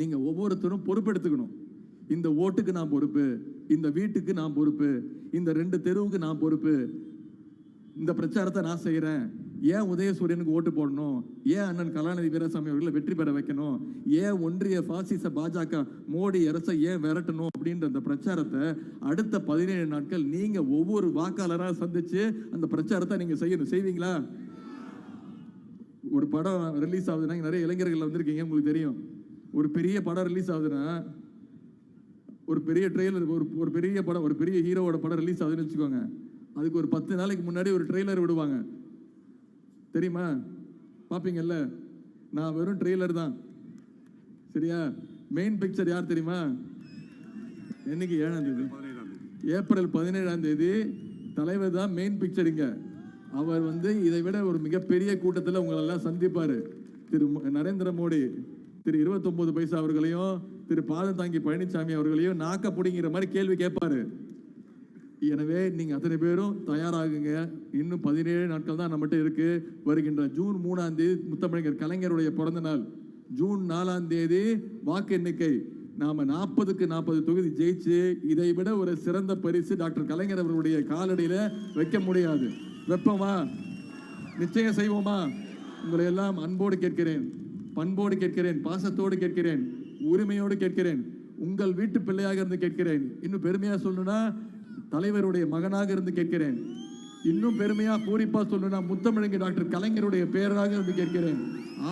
நீங்கள் ஒவ்வொருத்தரும் பொறுப்பெடுத்துக்கணும். இந்த ஓட்டுக்கு நான் பொறுப்பு இந்த வீட்டுக்கு நான் பொறுப்பு இந்த ரெண்டு தெருவுக்கு நான் பொறுப்பு. இந்த பிரச்சாரத்தை நான் செய்கிறேன் ஏன் உதயசூரியனுக்கு ஓட்டு போடணும்? ஏன் அண்ணன் கலாநிதி வீரசாமி அவர்களை வெற்றி பெற வைக்கணும்? ஏன் ஒன்றிய பாசிச பாஜக மோடி அரசை ஏன் விரட்டணும் அப்படின்ற அந்த பிரச்சாரத்தை அடுத்த பதினேழு நாட்கள் நீங்க ஒவ்வொரு வாக்காளராக சந்திச்சு அந்த பிரச்சாரத்தை நீங்க செய்யணும். செய்வீங்களா? ஒரு படம் ரிலீஸ் ஆகுதுன்னா நிறைய இளைஞர்கள் வந்திருக்கீங்க உங்களுக்கு தெரியும். ஒரு பெரிய படம் ரிலீஸ் ஆகுதுன்னா ஒரு பெரிய ட்ரெய்லர் ஒரு ஒரு பெரிய படம் ஒரு பெரிய ஹீரோவோட படம் ரிலீஸ் ஆகுதுன்னு வச்சுக்கோங்க. அதுக்கு ஒரு பத்து நாளைக்கு முன்னாடி ஒரு ட்ரெய்லர் விடுவாங்க. தெரியுமா? பார்ப்பீங்கல்ல நான் வெறும் ட்ரெய்லர் தான். சரியா? மெயின் பிக்சர் யார் தெரியுமா? என்னைக்கு ஏழாம் தேதி? ஏப்ரல் பதினேழாம் தேதி தலைவர் தான் மெயின் பிக்சருங்க அவர் வந்து இதை விட ஒரு மிகப்பெரிய கூட்டத்தில் உங்களெல்லாம் சந்திப்பார். திரு நரேந்திர மோடி. திரு 29 பைசா அவர்களையும் திரு பாதம் தாங்கி பழனிசாமி அவர்களையும் நாக்க பிடிங்கிற மாதிரி கேள்வி கேட்பாரு. எனவே நீங்க அத்தனை பேரும் தயாராகுங்க. இன்னும் பதினேழு நாட்கள் தான் நம்மகிட்ட இருக்கு. வருகின்ற ஜூன் மூணாம் தேதி முத்தமிழர் கலைஞருடைய பிறந்த நாள். ஜூன் நாலாம் தேதி வாக்கு எண்ணிக்கை. நாம நாற்பதுக்கு நாற்பது தொகுதி ஜெயிச்சு இதை விட ஒரு சிறந்த பரிசு டாக்டர் கலைஞர் அவர்களுடைய காலடியில வைக்க முடியாது. வெப்பமா? நிச்சயம் செய்வோமா? உங்களை எல்லாம் அன்போடு கேட்கிறேன். பண்போடு கேட்கிறேன் பாசத்தோடு கேட்கிறேன் உரிமையோடு கேட்கிறேன் உங்கள் வீட்டு பிள்ளையாக இருந்து கேட்கிறேன். இன்னும் பெருமையா சொல்லணும்னா தலைவருடைய மகனாக இருந்து கேட்கிறேன். இன்னும் பெருமையா பூரிப்பா சொல்லணும்னா முத்தமிழங்கு டாக்டர் கலைஞருடைய பேராக இருந்து கேட்கிறேன்.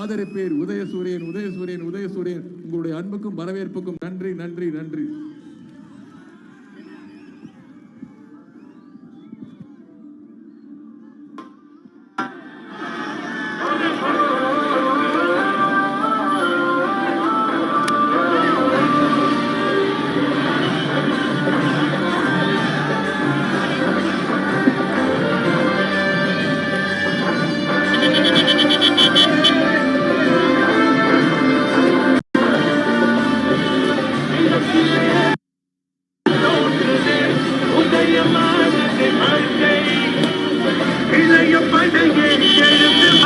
ஆதரிப்பேர் உதயசூரியன் உதயசூரியன் உதயசூரியன். உங்களுடைய அன்புக்கும் வரவேற்புக்கும் நன்றி நன்றி நன்றி. Haydi gelin